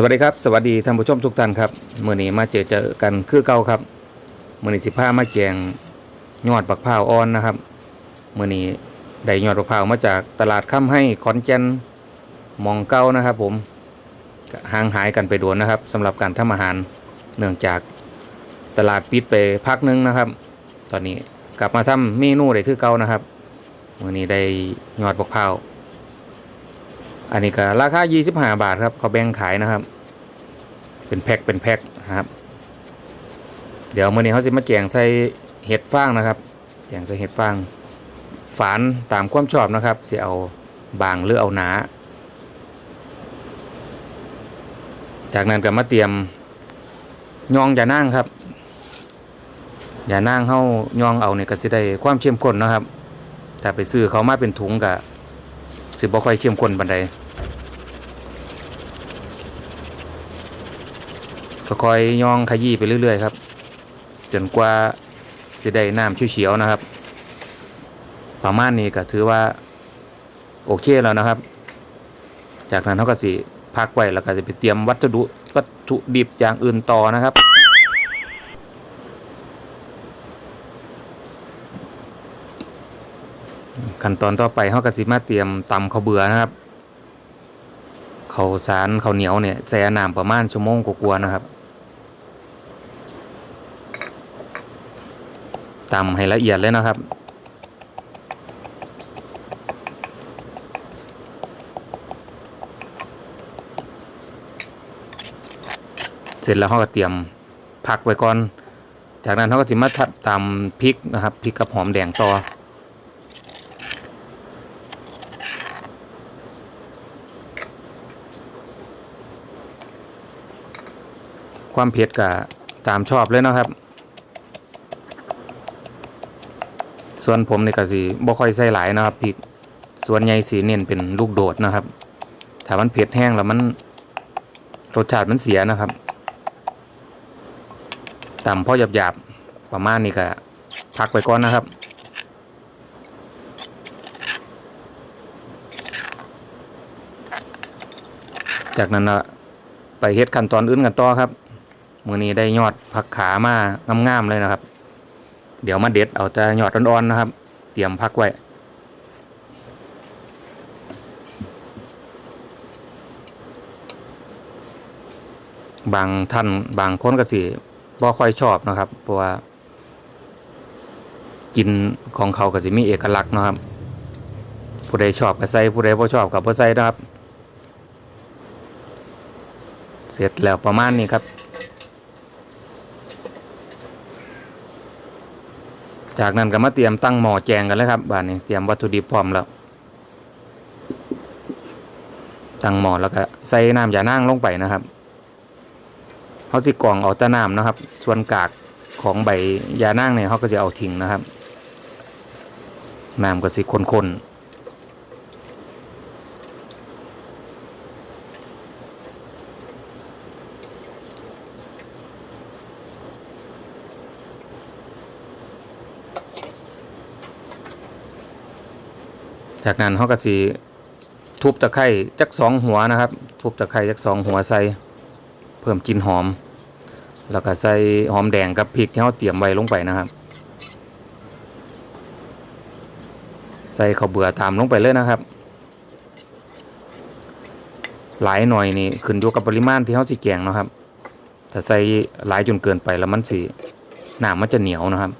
สวัสดีครับ สวัสดีท่านผู้ชมทุกท่านครับเมื่อนี้มาเจอเจอกันคือเก่าครับเมื่อนี้สิผ้ามาแจงยอดบักพร้าวอ่อนนะครับเมื่อนี้ได้ยอดบักพร้าวมาจากตลาดค้ำให้ขอนแก่นมองเก้านะครับ ผมห่างหายกันไปโดนนะครับสำหรับการทำอาหารเนื่องจากตลาดปิดไปพักหนึงนะครับ ตอนนี้กลับมาทำเมนูได้คือเก่านะครับเมื่อนี้ได้ยอดบักพร้าว อันนี้ก็ราคา 25 บาทครับเขาแบ่งขายนะครับ เป็นแพ็คเป็นแพ็คนะครับ เดี๋ยวมื่อนี้เขาจะมาแจงใส่เห็ดฟางนะครับแจงใส่เห็ดฟางฝานตามความชอบนะครับจะเอาบางหรือเอาหนา จากนั้นก็มาเตรียมยองอย่านั่งครับอย่านั่งเข้ายองเอาเนี่ยก็จะได้ความเข้มข้นนะครับถ้าไปซื้อเขามาเป็นถุงก็ สิบ่ค่อยเข้มข้นปานใดก็คอยย่องขยี้ไปเรื่อยๆครับ จนกว่าสิได้น้ำเฉียวๆนะครับ ประมาณนี้ก็ถือว่าโอเคแล้วนะครับ จากนั้นเขาก็สิพักไว้แล้วก็จะไปเตรียมวัตถุวัตถุดิบอย่างอื่นต่อนะครับ ขั้นตอนต่อไปเขาก็สิมาเตรียมตำข้าวเบื่อนะครับข้าวสารข้าวเหนียวเนี่ยใส่น้ำประมาณชั่วโมงกว่าๆนะครับตำให้ละเอียดเลยนะครับเสร็จแล้วเขาก็เตรียมพักไว้ก่อน จากนั้นเขาก็จะมาทัดตำพริกนะครับพริกกับหอมแดงต่อ ความเผ็ดก็ตามชอบเลยนะครับ ส่วนผมนี่ก็สิบ่ค่อยใส่หลายนะครับพริกส่วนใหญ่สีเน้นเป็นลูกโดดนะครับ ถ้ามันเผ็ดแห้งแล้วมันรสชาติมันเสียนะครับตำพอหยาบๆประมาณนี้ก็พักไปก่อนนะครับจากนั้นนะไปเฮ็ดขั้นตอนอื่นกันต่อครับ มือนี้ได้ยอดผักขามางามๆเลยนะครับ เดี๋ยวมาเด็ดเอาแต่ยอดอ่อนๆนะครับ เตรียมพักไว้บางท่านบางคนก็สิบ่ค่อยชอบนะครับ เพราะว่ากินของเขาก็สิมีเอกลักษณ์นะครับ ผู้ใดชอบก็ใส่ผู้ใดบ่ชอบก็บ่ใส่นะครับ เสร็จแล้วประมาณนี้ครับ จากนั้นก็มาเตรียมตั้งหม้อแจงกันแล้วครับบ้านนี้เตรียมวัตถุดิบพร้อมแล้ว ตั้งหม้อแล้วก็ใส่น้ำยานั่งลงไปนะครับเขาสิกล่องเอาตะน้ำนะครับ ส่วนกากของใบยานั่งเนี่ยเขาก็จะเอาทิ้งนะครับน้ำก็สิข้นๆ จากนั้นเขาก็สิทุบตะไคร้จักสองหัวนะครับ ทุบตะไคร้จักสองหัวใส่เพิ่มกลิ่นหอม แล้วก็ใส่หอมแดงกับพริกที่เขาเตรียมไว้ลงไปนะครับ ใส่ข้าวเบื่อตามลงไปเลยนะครับ หลายหน่อยนี่ขึ้นอยู่กับปริมาณที่เขาสิแกงนะครับถ้าใส่หลายจนเกินไปแล้วมันสิหนามันจะเหนียวนะครับ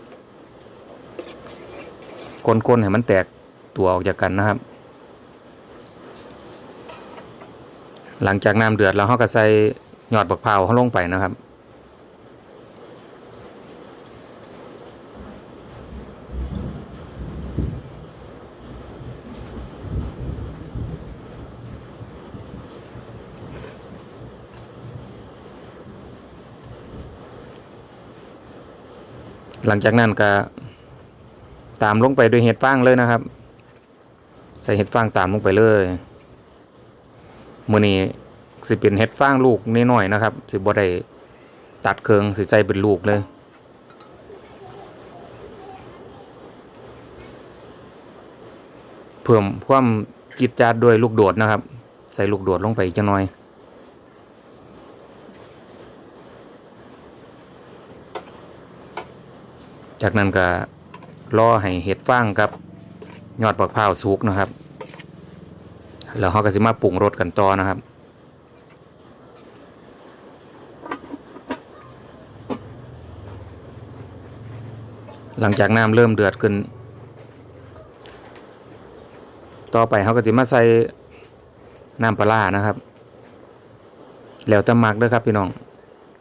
คนๆให้มันแตก ตัวออกจากกันนะครับ หลังจากน้ำเดือดแล้วเขาก็ใส่ยอดบักพร้าวเขาลงไปนะครับหลังจากนั้นก็ตามลงไปด้วยเห็ดฟางเลยนะครับ ส่เห็ดฟางตามลงไปเลยมื่อนี้สิเป็นเห็ดฟางลูกนิดหน่อยนะครับ สิบ่ได้ตัดเครืองสิใจเป็นลูกเลยเพิ่มความกิจจาดด้วยลูกโดดนะครับ ใส่ลูกโดดลงไปอีกจะน้อยจากนั้นก็รอให้เห็ดฟางครับ ยอดบักพร้าวสุกนะครับ แล้วเขาก็สิมาปรุงรสกันต่อนะครับหลังจากน้ำเริ่มเดือดขึ้น ต่อไปเขาก็จะมาใส่น้ำปลานะครับ แล้วตะมักด้วยครับพี่น้อง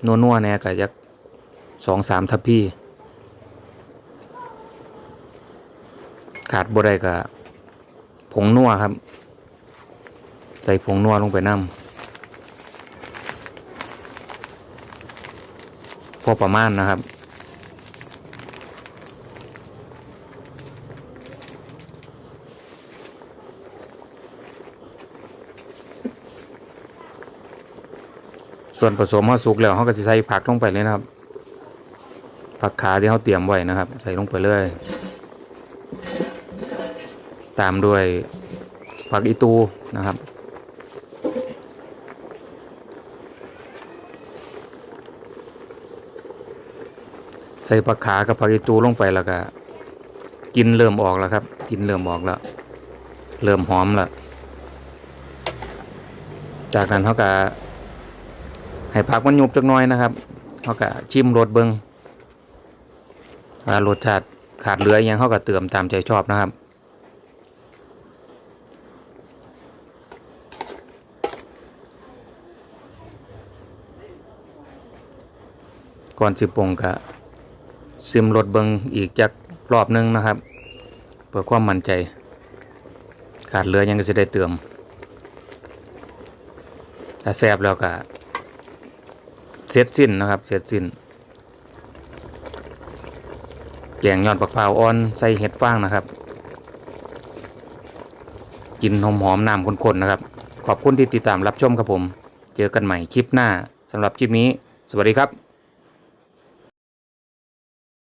นัวๆเนี่ยก็ยักสองสามทัพพี่ ขาดบ่ได้ก็ผงนัวครับ ใส่ผงนัวลงไปน้ำพอประมาณนะครับส่วนผสมเขาสุกแล้วเขาก็จะใส่ผักลงไปเลยนะครับ ผักขาที่เขาเตรียมไว้นะครับ ใส่ลงไปเลย ตามด้วยผักอีตูนะครับ ใส่ผักขากับผักอีตูลงไปแล้วก็กินเริ่มออกแล้วครับ กินเริ่มออกแล้วเริ่มหอมแล้วจากนั้นเขาก็ให้ผักมันยุบจักน้อยนะครับเขาก็ชิมรสเบิงว่ารสชาติขาดเหลืออหยังเขาก็เติมตามใจชอบนะครับ ก่อนสิปงก็ซิมรสเบิงอีกจักรอบหนึงนะครับ เพื่อความมั่นใจ ขาดเหลือยังก็จะได้เติมถ้าแซบแล้วก็เสร็จสิ้นนะครับ เสร็จสิ้นแกงยอดปักพร้าอ่อนใส่เห็ดฟางนะครับ กินหอมหอมน้ำข้นๆนะครับ ขอบคุณที่ติดตามรับชมครับผม เจอกันใหม่คลิปหน้าสำหรับคลิปนี้ สวัสดีครับ